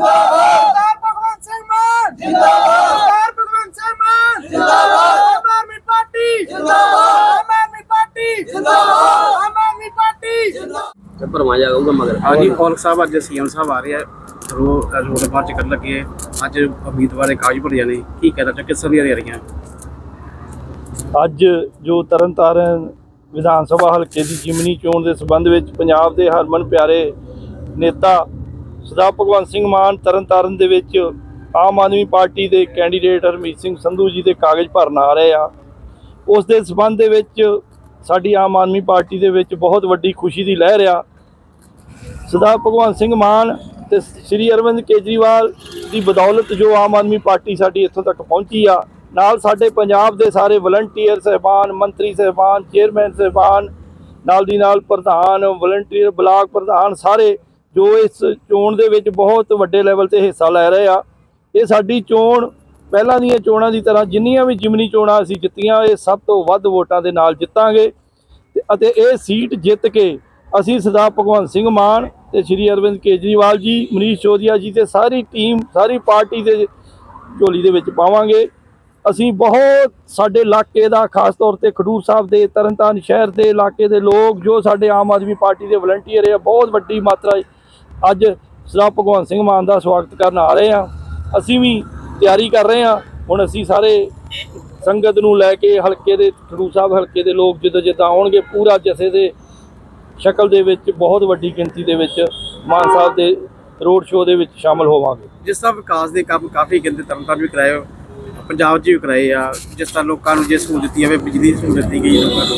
ਜਿੰਦਾਬਾਦ। ਸਰਦਾਰ ਭਗਵੰਤ ਸਿੰਘ ਮਾਨ। ਜਿੰਦਾਬਾਦ। ਸਰਦਾਰ ਭਗਵੰਤ ਸਿੰਘ ਮਾਨ। ਜਿੰਦਾਬਾਦ। ਆਮ ਆਦਮੀ ਪਾਰਟੀ। ਜਿੰਦਾਬਾਦ। ਆਮ ਆਦਮੀ ਪਾਰਟੀ। ਜਿੰਦਾਬਾਦ। ਆਮ ਆਦਮੀ ਪਾਰਟੀ। ਜਿੰਦਾਬਾਦ। ਤੇ ਭਰਮਾ ਜਾਊਗਾ ਮਗਰ। ਹਾਂਜੀ ਫੌਲਕ ਸਾਹਿਬ ਅੱਜ ਸੀਐਮ ਸਾਹਿਬ ਆ ਰਹੇ ਆ। ਰੋ ਰੋਡ ਮਾਰਚ ਕਰਨ ਲੱਗੇ। ਅੱਜ ਉਮੀਦਵਾਰ ਦੇ ਕਾਗਜ਼ ਭਰ ਜਾਣੇ ਕੀ ਕਹਿਣਾ ਚਾਹ ਕਿਸ ਦੀਆਂ ਰਹੀਆਂ ਅੱਜ ਜੋ ਤਰਨਤਾਰਨ ਵਿਧਾਨ ਸਭਾ ਹਲਕੇ ਦੀ ਜਿਮਨੀ ਚੋਣ ਦੇ ਸਬੰਧ ਵਿੱਚ ਪੰਜਾਬ ਦੇ ਹਰਮਨ ਪਿਆਰੇ ਨੇਤਾ ਸਰਦਾਰ ਭਗਵੰਤ ਸਿੰਘ ਮਾਨ ਤਰਨਤਾਰਨ ਦੇ ਵਿੱਚ ਆਮ ਆਦਮੀ ਪਾਰਟੀ ਦੇ ਕੈਂਡੀਡੇਟ ਹਰਮੀਤ ਸਿੰਘ ਸੰਧੂ ਜੀ ਦੇ ਕਾਗਜ਼ ਭਰਨ ਆ ਰਹੇ ਆ। ਉਸ ਦੇ ਸਬੰਧ ਦੇ ਵਿੱਚ ਸਾਡੀ ਆਮ ਆਦਮੀ ਪਾਰਟੀ ਦੇ ਵਿੱਚ ਬਹੁਤ ਵੱਡੀ ਖੁਸ਼ੀ ਦੀ ਲਹਿਰ ਆ। ਸਰਦਾਰ ਭਗਵੰਤ ਸਿੰਘ ਮਾਨ ਤੇ ਸ੍ਰੀ ਅਰਵਿੰਦ ਕੇਜਰੀਵਾਲ ਦੀ ਬਦੌਲਤ ਜੋ ਆਮ ਆਦਮੀ ਪਾਰਟੀ ਸਾਡੀ ਇੱਥੋਂ ਤੱਕ ਪਹੁੰਚੀ ਆ, ਨਾਲ ਸਾਡੇ ਪੰਜਾਬ ਦੇ ਸਾਰੇ ਵਲੰਟੀਅਰ ਸਹਿਬਾਨ, ਮੰਤਰੀ ਸਹਿਬਾਨ ਚੇਅਰਮੈਨ ਸਹਿਬਾਨ, ਨਾਲ ਦੀ ਨਾਲ ਪ੍ਰਧਾਨ ਵਲੰਟੀਅਰ ਬਲਾਕ ਪ੍ਰਧਾਨ ਸਾਰੇ ਜੋ ਇਸ ਚੋਣ ਦੇ ਵਿੱਚ ਬਹੁਤ ਵੱਡੇ ਲੈਵਲ ਤੇ ਹਿੱਸਾ ਲੈ ਰਹੇ ਆ, ਇਹ ਸਾਡੀ ਚੋਣ ਪਹਿਲਾਂ ਦੀਆਂ ਚੋਣਾਂ ਦੀ ਤਰ੍ਹਾਂ ਜਿੰਨੀਆਂ ਵੀ ਜਿਮਨੀ ਚੋਣਾਂ ਅਸੀਂ ਜਿੱਤੀਆਂ, ਇਹ ਸਭ ਤੋਂ ਵੱਧ ਵੋਟਾਂ ਦੇ ਨਾਲ ਜਿੱਤਾਂਗੇ। ਤੇ ਅਤੇ ਇਹ ਸੀਟ ਜਿੱਤ ਕੇ ਅਸੀਂ ਸਰਦਾਰ ਭਗਵੰਤ ਸਿੰਘ ਮਾਨ ਤੇ ਸ਼੍ਰੀ ਅਰਵਿੰਦ ਕੇਜਰੀਵਾਲ ਜੀ, ਮਨੀਸ਼ ਚੌਧਰੀ ਜੀ ਤੇ ਸਾਰੀ ਟੀਮ ਸਾਰੀ ਪਾਰਟੀ ਦੇ ਝੋਲੀ ਦੇ ਵਿੱਚ ਪਾਵਾਂਗੇ। ਅਸੀਂ ਬਹੁਤ ਸਾਡੇ ਇਲਾਕੇ ਦਾ ਖਾਸ ਤੌਰ ਤੇ ਖਡੂਰ ਸਾਹਿਬ ਦੇ, ਤਰਨਤਾਰਨ ਸ਼ਹਿਰ ਦੇ ਇਲਾਕੇ ਦੇ ਲੋਕ ਜੋ ਸਾਡੇ ਆਮ ਆਦਮੀ ਪਾਰਟੀ ਦੇ ਵਲੰਟੀਅਰ ਆ, ਬਹੁਤ ਵੱਡੀ ਮਾਤਰਾ ਅੱਜ ਸਰਦਾਰ ਭਗਵੰਤ ਸਿੰਘ ਮਾਨ ਦਾ ਸਵਾਗਤ ਕਰਨ ਆ ਰਹੇ ਆ ਅਸੀਂ ਵੀ ਤਿਆਰੀ ਕਰ ਰਹੇ ਆ ਹੁਣ ਅਸੀਂ ਸਾਰੇ ਸੰਗਤ ਨੂੰ ਲੈ ਕੇ ਹਲਕੇ ਦੇ ਖਡੂਰ ਸਾਹਿਬ ਹਲਕੇ ਦੇ ਲੋਕ ਜਿੱਦਾਂ ਜਿੱਦਾਂ ਆਉਣਗੇ ਪੂਰਾ ਜਥੇ ਦੇ ਸ਼ਕਲ ਦੇ ਵਿੱਚ ਬਹੁਤ ਵੱਡੀ ਗਿਣਤੀ ਦੇ ਵਿੱਚ ਮਾਨ ਸਾਹਿਬ ਦੇ ਰੋਡ ਸ਼ੋਅ ਦੇ ਵਿੱਚ ਸ਼ਾਮਲ ਹੋਵਾਂਗੇ। ਜਿਸ ਤਰ੍ਹਾਂ ਵਿਕਾਸ ਦੇ ਕੰਮ ਕਾਫੀ ਕਹਿੰਦੇ ਤਰਨਤਾਰਨ ਵੀ ਕਰਾਏ ਪੰਜਾਬ 'ਚ ਵੀ ਕਰਾਏ ਆ ਜਿਸ ਤਰ੍ਹਾਂ ਲੋਕਾਂ ਨੂੰ ਜੇ ਸਹੂਲਤ ਦਿੱਤੀ ਜਾਵੇ ਬਿਜਲੀ ਦੀ ਸਹੂਲਤ ਦਿੱਤੀ ਗਈ ਲੋਕਾਂ ਨੂੰ।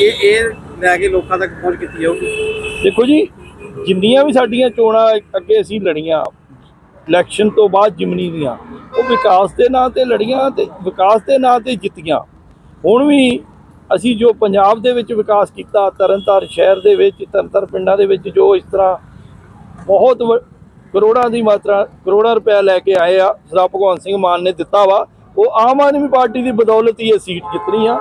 ਇਹ ਇਹ ਲੈ ਕੇ ਲੋਕਾਂ ਤੱਕ ਪਹੁੰਚ ਕੀਤੀ ਜਾਊਗੀ। ਦੇਖੋ ਜੀ ਜਿੰਨੀਆਂ ਵੀ ਸਾਡੀਆਂ ਚੋਣਾਂ ਅੱਗੇ ਅਸੀਂ ਲੜੀਆਂ ਇਲੈਕਸ਼ਨ ਤੋਂ ਬਾਅਦ ਜਿਮਨੀ ਦੀਆਂ, ਉਹ ਵਿਕਾਸ ਦੇ ਨਾਂ ਤੇ ਲੜੀਆਂ ਤੇ ਵਿਕਾਸ ਦੇ ਨਾਂ ਤੇ ਜਿੱਤੀਆਂ। ਹੁਣ ਵੀ ਅਸੀਂ ਜੋ ਪੰਜਾਬ ਦੇ ਵਿੱਚ ਵਿਕਾਸ ਕੀਤਾ, ਤਰਨਤਾਰਨ ਸ਼ਹਿਰ ਦੇ ਵਿੱਚ, ਤਰਨਤਾਰਨ ਪਿੰਡਾਂ ਦੇ ਵਿੱਚ ਜੋ ਇਸ ਤਰ੍ਹਾਂ ਬਹੁਤ ਵ- ਕਰੋੜਾਂ ਦੀ ਮਾਤਰਾ, ਕਰੋੜਾਂ ਰੁਪਏ ਲੈ ਕੇ ਆਏ ਆ, ਸਰਦਾਰ ਭਗਵੰਤ ਸਿੰਘ ਮਾਨ ਨੇ ਦਿੱਤਾ ਵਾ, ਉਹ ਆਮ ਆਦਮੀ ਪਾਰਟੀ ਦੀ ਬਦੌਲਤ ਹੀ ਇਹ ਸੀਟ ਜਿੱਤਣੀ ਆ।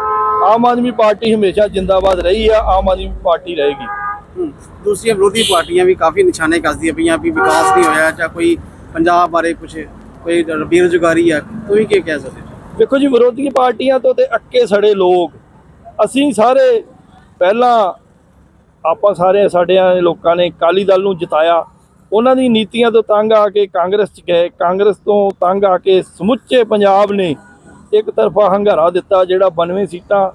ਆਮ ਆਦਮੀ ਪਾਰਟੀ ਹਮੇਸ਼ਾ ਜਿੰਦਾਬਾਦ ਰਹੀ ਆ, ਆਮ ਆਦਮੀ ਪਾਰਟੀ ਰਹੇਗੀ। ਦੂਸਰੀਆਂ ਵਿਰੋਧੀ ਪਾਰਟੀਆਂ ਵੀ ਕਾਫੀ ਨਿਸ਼ਾਨੇ ਕੱਸਦੀਆਂ ਪਈਆਂ ਵੀ ਵਿਕਾਸ ਨਹੀਂ ਹੋਇਆ ਜਾਂ ਕੋਈ ਪੰਜਾਬ ਬਾਰੇ ਕੁਝ ਕੋਈ ਬੇਰੁਜ਼ਗਾਰੀ ਆ। ਤੁਸੀਂ ਕੀ ਕਹਿ ਸਕਦੇ ਦੇਖੋ ਜੀ, ਵਿਰੋਧੀ ਪਾਰਟੀਆਂ ਤੋਂ ਤੇ ਅੱਕੇ ਸੜੇ ਲੋਕ। ਅਸੀਂ ਸਾਰੇ ਪਹਿਲਾਂ ਆਪਾਂ ਸਾਰੇ ਸਾਡਿਆਂ ਲੋਕਾਂ ਨੇ ਅਕਾਲੀ ਦਲ ਨੂੰ ਜਿਤਾਇਆ। ਉਹਨਾਂ ਦੀ ਨੀਤੀਆਂ ਤੋਂ ਤੰਗ ਆ ਕੇ ਕਾਂਗਰਸ 'ਚ ਗਏ। ਕਾਂਗਰਸ ਤੋਂ ਤੰਗ ਆ ਕੇ ਸਮੁੱਚੇ ਪੰਜਾਬ ਨੇ ਇੱਕ ਤਰਫਾ ਹੰਗਾਰਾ ਦਿੱਤਾ ਜਿਹੜਾ 92 ਸੀਟਾਂ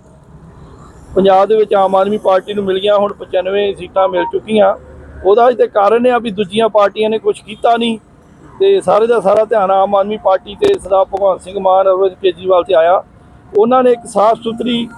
ਪੰਜਾਬ ਦੇ ਵਿੱਚ ਆਮ ਆਦਮੀ ਪਾਰਟੀ ਨੂੰ ਮਿਲ ਗਿਆ ਹੁਣ 95 ਸੀਟਾਂ ਮਿਲ ਚੁੱਕੀਆਂ। ਉਹਦਾ ਤੇ ਕਾਰਨ ਇਹ ਆ ਵੀ ਦੂਜੀਆਂ ਪਾਰਟੀਆਂ ਨੇ ਕੁਝ ਕੀਤਾ ਨਹੀਂ। ਤੇ ਸਾਰੇ ਦਾ ਸਾਰਾ ਧਿਆਨ ਆਮ ਆਦਮੀ ਪਾਰਟੀ ਤੇ ਸਰਦਾਰ ਭਗਵੰਤ ਸਿੰਘ ਮਾਨ ਅਰਵਿੰਦ ਕੇਜਰੀਵਾਲ ਤੇ ਆਇਆ। ਉਹਨਾਂ ਨੇ ਇੱਕ ਸਾਫ਼ ਸੁਥਰੀ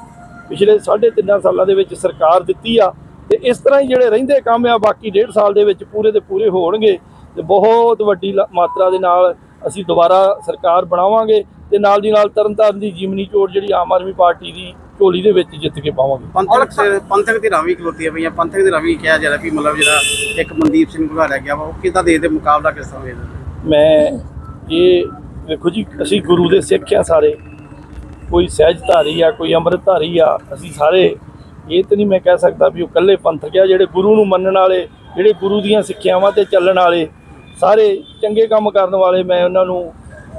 ਪਿਛਲੇ 3.5 ਸਾਲਾਂ ਦੇ ਵਿੱਚ ਸਰਕਾਰ ਦਿੱਤੀ ਆ। ਤੇ ਇਸ ਤਰ੍ਹਾਂ ਹੀ ਜਿਹੜੇ ਰਹਿੰਦੇ ਕੰਮ ਆ, ਬਾਕੀ ਡੇਢ ਸਾਲ ਦੇ ਵਿੱਚ ਪੂਰੇ ਦੇ ਪੂਰੇ ਹੋਣਗੇ। ਤੇ ਬਹੁਤ ਵੱਡੀ ਲ- ਮਾਤਰਾ ਦੇ ਨਾਲ ਅਸੀਂ ਦੁਬਾਰਾ ਸਰਕਾਰ ਬਣਾਵਾਂਗੇ। ਤੇ ਨਾਲ ਦੀ ਨਾਲ ਤਰਨਤਾਰਨ ਦੀ ਜਿਮਨੀ ਚੋੜ ਜਿਹੜੀ ਆਮ ਆਦਮੀ ਪਾਰਟੀ ਦੀ ਝੋਲੀ ਦੇ ਵਿੱਚ ਜਿੱਤ ਕੇ ਪਾਵਾਂਗੇ। ਪੰਥਕ ਪੰਥਕ ਦੀ ਰਾਵੀ ਖਲੋਤੀ ਪਈਆਂ ਪੰਥਕ ਦੀ ਰਾਵੀ ਕਿਹਾ ਜਾ ਰਿਹਾ ਵੀ ਮਤਲਬ ਜਿਹੜਾ ਇੱਕ ਮਨਦੀਪ ਸਿੰਘ ਘੁਲਾੜਿਆ ਗਿਆ ਵਾ ਉਹ ਕਿਦਾਂ ਦੇ ਦੇ ਮੁਕਾਬਲਾ ਕਿਸ ਤਰ੍ਹਾਂ ਹੋਏਗਾ ਮੈਂ ਇਹ ਵੇਖੋ ਜੀ ਅਸੀਂ ਗੁਰੂ ਦੇ ਸਿੱਖ ਆ ਸਾਰੇ। ਕੋਈ ਸਹਿਜਧਾਰੀ ਆ ਕੋਈ ਅੰਮ੍ਰਿਤਧਾਰੀ ਆ ਅਸੀਂ ਸਾਰੇ ਇਹ ਤਾਂ ਨਹੀਂ ਮੈਂ ਕਹਿ ਸਕਦਾ ਵੀ ਉਹ ਇਕੱਲੇ ਪੰਥਕ ਆ ਜਿਹੜੇ ਗੁਰੂ ਨੂੰ ਮੰਨਣ ਵਾਲੇ ਜਿਹੜੇ ਗੁਰੂ ਦੀਆਂ ਸਿੱਖਿਆਵਾਂ ਤੇ ਚੱਲਣ ਵਾਲੇ ਸਾਰੇ ਚੰਗੇ ਕੰਮ ਕਰਨ ਵਾਲੇ ਮੈਂ ਉਹਨਾਂ ਨੂੰ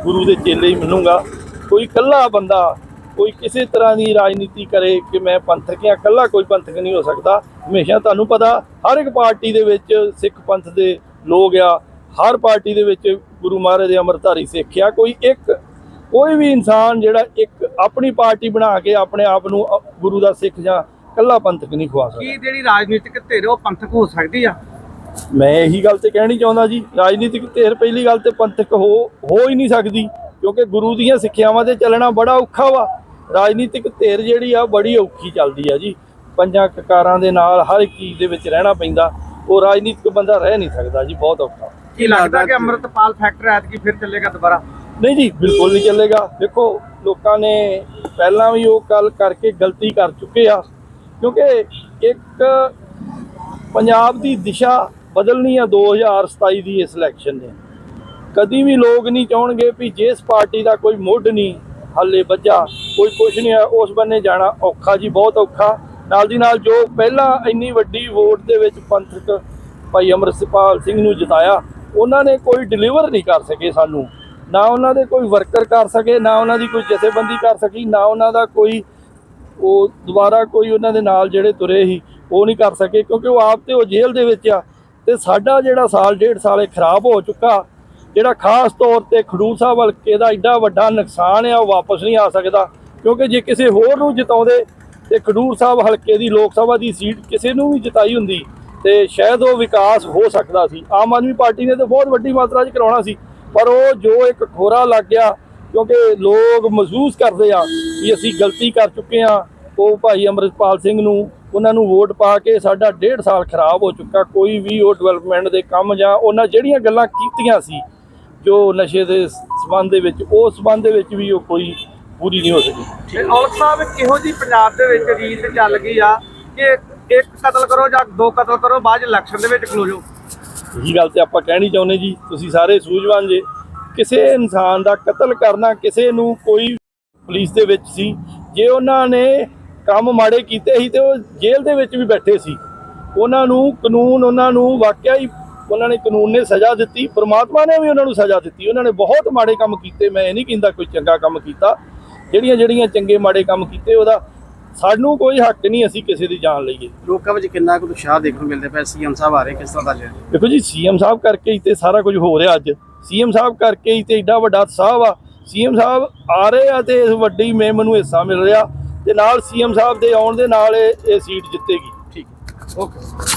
ਗੁਰੂ ਦੇ ਚੇਲੇ ਹੀ ਮੰਨੂਗਾ। ਕੋਈ ਇਕੱਲਾ ਬੰਦਾ, ਕੋਈ ਕਿਸੇ ਤਰ੍ਹਾਂ ਦੀ ਰਾਜਨੀਤੀ ਕਰੇ ਕਿ ਮੈਂ ਪੰਥਕ ਹਾਂ, ਇਕੱਲਾ ਕੋਈ ਪੰਥਕ ਨਹੀਂ ਹੋ ਸਕਦਾ। ਹਮੇਸ਼ਾ ਤੁਹਾਨੂੰ ਪਤਾ, ਹਰ ਇੱਕ ਪਾਰਟੀ ਦੇ ਵਿੱਚ ਸਿੱਖ ਪੰਥ ਦੇ ਲੋਕ ਆ। ਹਰ ਪਾਰਟੀ ਦੇ ਵਿੱਚ ਗੁਰੂ ਮਹਾਰਾਜ ਦੇ ਅੰਮ੍ਰਿਤਧਾਰੀ ਸਿੱਖ ਆ। ਕੋਈ ਇੱਕ, ਕੋਈ ਵੀ ਇਨਸਾਨ ਜਿਹੜਾ ਇੱਕ ਆਪਣੀ ਪਾਰਟੀ ਬਣਾ ਕੇ ਆਪਣੇ ਆਪ ਨੂੰ ਗੁਰੂ ਦਾ ਸਿੱਖ ਜਾਂ ਇਕੱਲਾ ਪੰਥਕ ਨਹੀਂ ਖਵਾ ਸਕਦਾ। ਕੀ ਜਿਹੜੀ ਰਾਜਨੀਤਿਕ ਧਿਰ ਉਹ ਪੰਥਕ ਹੋ ਸਕਦੀ ਆ? ਮੈਂ ਇਹੀ ਗੱਲ ਤੇ ਕਹਿਣੀ ਚਾਹੁੰਦਾ ਜੀ ਰਾਜਨੀਤਿਕ ਧਿਰ ਪਹਿਲੀ ਗੱਲ ਤੇ ਪੰਥਕ ਹੋ ਹੋ ਹੀ ਨਹੀਂ ਸਕਦੀ ਕਿਉਂਕਿ ਗੁਰੂ ਦੀਆਂ ਸਿੱਖਿਆਵਾਂ ਤੇ ਚੱਲਣਾ ਬੜਾ ਔਖਾ ਵਾ। ਰਾਜਨੀਤਿਕ ਧਿਰ ਜਿਹੜੀ ਆ ਬੜੀ ਔਖੀ ਚੱਲਦੀ ਆ ਜੀ। ਪੰਜਾਂ ਕਕਾਰਾਂ ਦੇ ਨਾਲ ਹਰ ਇੱਕ ਚੀਜ਼ ਦੇ ਵਿੱਚ ਰਹਿਣਾ ਪੈਂਦਾ ਉਹ ਰਾਜਨੀਤਿਕ ਬੰਦਾ ਰਹਿ ਨਹੀਂ ਸਕਦਾ ਜੀ ਬਹੁਤ ਔਖਾ। ਕੀ ਲੱਗਦਾ ਕਿ ਅੰਮ੍ਰਿਤਪਾਲ ਫੈਕਟਰ ਐਤਕੀ ਫਿਰ ਚੱਲੇਗਾ ਦੁਬਾਰਾ? ਨਹੀਂ ਜੀ ਬਿਲਕੁਲ ਨਹੀਂ ਚੱਲੇਗਾ। ਦੇਖੋ ਲੋਕਾਂ ਨੇ ਪਹਿਲਾਂ ਵੀ ਉਹ ਗੱਲ ਕਰਕੇ ਗਲਤੀ ਕਰ ਚੁੱਕੇ ਆ ਕਿਉਂਕਿ ਇੱਕ ਪੰਜਾਬ ਦੀ ਦਿਸ਼ਾ ਬਦਲਣੀ ਆ 2027 ਦੀ ਇਸ ਇਲੈਕਸ਼ਨ ਨੇ। ਕਦੀ ਵੀ ਲੋਕ ਨਹੀਂ ਚਾਹਣਗੇ ਵੀ ਜਿਸ ਪਾਰਟੀ ਦਾ ਕੋਈ ਮੁੱਢ ਨਹੀਂ, ਹੱਲੇ ਵੱਜਾ, ਕੋਈ ਕੁਛ ਨਹੀਂ ਆ ਉਸ ਬੰਨੇ ਜਾਣਾ ਔਖਾ ਜੀ, ਬਹੁਤ ਔਖਾ। ਨਾਲ ਦੀ ਨਾਲ ਜੋ ਪਹਿਲਾਂ ਇੰਨੀ ਵੱਡੀ ਵੋਟ ਦੇ ਵਿੱਚ ਪੰਥਕ ਭਾਈ ਅਮਰਤਪਾਲ ਸਿੰਘ ਨੂੰ ਜਿਤਾਇਆ, ਉਹਨਾਂ ਨੇ ਕੋਈ ਡਿਲੀਵਰ ਨਹੀਂ ਕਰ ਸਕੇ ਸਾਨੂੰ। ਨਾ ਉਹਨਾਂ ਦੇ ਕੋਈ ਵਰਕਰ ਕਰ ਸਕੇ, ਨਾ ਉਹਨਾਂ ਦੀ ਕੋਈ ਜਥੇਬੰਦੀ ਕਰ ਸਕੀ, ਨਾ ਉਹਨਾਂ ਦਾ ਕੋਈ ਉਹ ਦੁਬਾਰਾ ਕੋਈ ਉਹਨਾਂ ਦੇ ਨਾਲ ਜਿਹੜੇ ਤੁਰੇ ਸੀ, ਉਹ ਨਹੀਂ ਕਰ ਸਕੇ, ਕਿਉਂਕਿ ਉਹ ਆਪ ਤੇ ਉਹ ਜੇਲ੍ਹ ਦੇ ਵਿੱਚ ਆ। ਤੇ ਸਾਡਾ ਜਿਹੜਾ ਸਾਲ, ਡੇਢ ਸਾਲ ਇਹ ਖਰਾਬ ਹੋ ਚੁੱਕਾ, ਜਿਹੜਾ ਖਾਸ ਤੌਰ ਤੇ ਖਡੂਰ ਸਾਹਿਬ ਹਲਕੇ ਦਾ ਐਡਾ ਵੱਡਾ ਨੁਕਸਾਨ ਆ, ਉਹ ਵਾਪਸ ਨਹੀਂ ਆ ਸਕਦਾ। ਕਿਉਂਕਿ ਜੇ ਕਿਸੇ ਹੋਰ ਨੂੰ ਜਿਤਾਉਂਦੇ ਤੇ ਖਡੂਰ ਸਾਹਿਬ ਹਲਕੇ ਦੀ ਲੋਕ ਸਭਾ ਦੀ ਸੀਟ ਕਿਸੇ ਨੂੰ ਵੀ ਜਿਤਾਈ ਹੁੰਦੀ ਤੇ ਸ਼ਾਇਦ ਉਹ ਵਿਕਾਸ ਹੋ ਸਕਦਾ ਸੀ। ਆਮ ਆਦਮੀ ਪਾਰਟੀ ਨੇ ਤਾਂ ਬਹੁਤ ਵੱਡੀ ਮਾਤਰਾ 'ਚ ਕਰਾਉਣਾ ਸੀ, ਪਰ ਉਹ ਜੋ ਇੱਕ ਖੋਰਾ ਲੱਗ ਗਿਆ, ਕਿਉਂਕਿ ਲੋਕ ਮਹਿਸੂਸ ਕਰਦੇ ਆ ਕਿ ਅਸੀਂ ਗਲਤੀ ਕਰ ਚੁੱਕੇ ਆ ਉਹ ਭਾਈ ਅਮਰਿਤਪਾਲ ਸਿੰਘ ਨੂੰ ਉਹਨਾਂ ਨੂੰ ਵੋਟ ਪਾ ਕੇ ਸਾਡਾ ਡੇਢ ਸਾਲ ਖਰਾਬ ਹੋ ਚੁੱਕਾ ਕੋਈ ਵੀ ਉਹ ਡਿਵੈਲਪਮੈਂਟ ਦੇ ਕੰਮ ਜਾਂ ਉਹਨਾਂ ਜਿਹੜੀਆਂ ਗੱਲਾਂ ਕੀਤੀਆਂ ਸੀ ਜੋ ਨਸ਼ੇ ਦੇ ਸਬੰਧ ਦੇ ਵਿੱਚ ਉਸ ਸਬੰਧ ਦੇ ਵਿੱਚ ਵੀ ਉਹ ਕੋਈ ਪੂਰੀ ਨਹੀਂ ਹੋ ਸਕੀ। ਔਲਖ ਸਾਹਿਬ ਕਿਹੋ ਜੀ ਪੰਜਾਬ ਦੇ ਵਿੱਚ ਰੀਤ ਚੱਲ ਗਈ ਆ ਕਿ ਇੱਕ ਕਤਲ ਕਰੋ ਜਾਂ ਦੋ ਕਤਲ ਕਰੋ ਬਾਅਦ ਇਲੈਕਸ਼ਨ ਦੇ ਵਿੱਚ ਖਲੋ ਜਾਓ ਇਹੀ ਗੱਲ ਤੇ ਆਪਾਂ ਕਹਿਣੀ ਚਾਹੁੰਦੇ ਜੀ ਤੁਸੀਂ ਸਾਰੇ ਸੂਝਵਾਨ ਜੇ। ਕਿਸੇ ਇਨਸਾਨ ਦਾ ਕਤਲ ਕਰਨਾ ਕਿਸੇ ਨੂੰ ਕੋਈ ਪੁਲਿਸ ਦੇ ਵਿੱਚ ਸੀ ਜੇ ਉਹਨਾਂ ਨੇ ਕੰਮ ਮਾੜੇ ਕੀਤੇ ਸੀ ਤੇ ਉਹ ਜੇਲ੍ਹ ਦੇ ਵਿੱਚ ਵੀ ਬੈਠੇ ਸੀ। ਉਹਨਾਂ ਨੂੰ ਕਾਨੂੰਨ ਉਹਨਾਂ ਨੂੰ ਵਾਕਿਆ ਹੀ ਉਹਨਾਂ ਨੇ ਕਾਨੂੰਨ ਨੇ ਸਜ਼ਾ ਦਿੱਤੀ। ਪ੍ਰਮਾਤਮਾ ਨੇ ਵੀ ਉਹਨਾਂ ਨੂੰ ਸਜ਼ਾ ਦਿੱਤੀ। ਉਹਨਾਂ ਨੇ ਬਹੁਤ ਮਾੜੇ ਕੰਮ ਕੀਤੇ। ਮੈਂ ਇਹ ਨਹੀਂ ਕਹਿੰਦਾ ਕੋਈ ਚੰਗਾ ਕੰਮ ਕੀਤਾ। ਜਿਹੜੀਆਂ ਜਿਹੜੀਆਂ ਚੰਗੇ ਮਾੜੇ ਕੰਮ ਕੀਤੇ ਉਹਦਾ ਸਾਨੂੰ ਕੋਈ ਹੱਕ ਨਹੀਂ ਅਸੀਂ ਕਿਸੇ ਦੀ ਜਾਨ ਲਈਏ। ਲੋਕਾਂ ਵਿੱਚ ਕਿੰਨਾ ਕੁ ਉਤਸ਼ਾਹ ਦੇਖਣ ਨੂੰ ਮਿਲਦਾ ਪਿਆ? ਸੀਐਮ ਸਾਹਿਬ ਆ ਰਹੇ ਕਿਸ ਤਰ੍ਹਾਂ ਦਾ ਜੀ ਦੇਖੋ ਜੀ ਸੀਐਮ ਸਾਹਿਬ ਕਰਕੇ ਹੀ ਤੇ ਸਾਰਾ ਕੁਝ ਹੋ ਰਿਹਾ ਅੱਜ। ਸੀਐਮ ਸਾਹਿਬ ਕਰਕੇ ਹੀ ਤੇ ਏਡਾ ਵੱਡਾ ਉਤਸ਼ਾਹ ਵਾ। ਸੀਐਮ ਸਾਹਿਬ ਆ ਰਹੇ ਆ ਤੇ ਇਸ ਵੱਡੀ ਮੇਮ ਨੂੰ ਹਿੱਸਾ ਮਿਲ ਰਿਹਾ। ਤੇ ਨਾਲ ਸੀਐਮ ਸਾਹਿਬ ਦੇ ਆਉਣ ਦੇ ਨਾਲ ਇਹ ਇਹ ਸੀਟ ਜਿੱਤੇਗੀ। ਠੀਕ ਓਕੇ।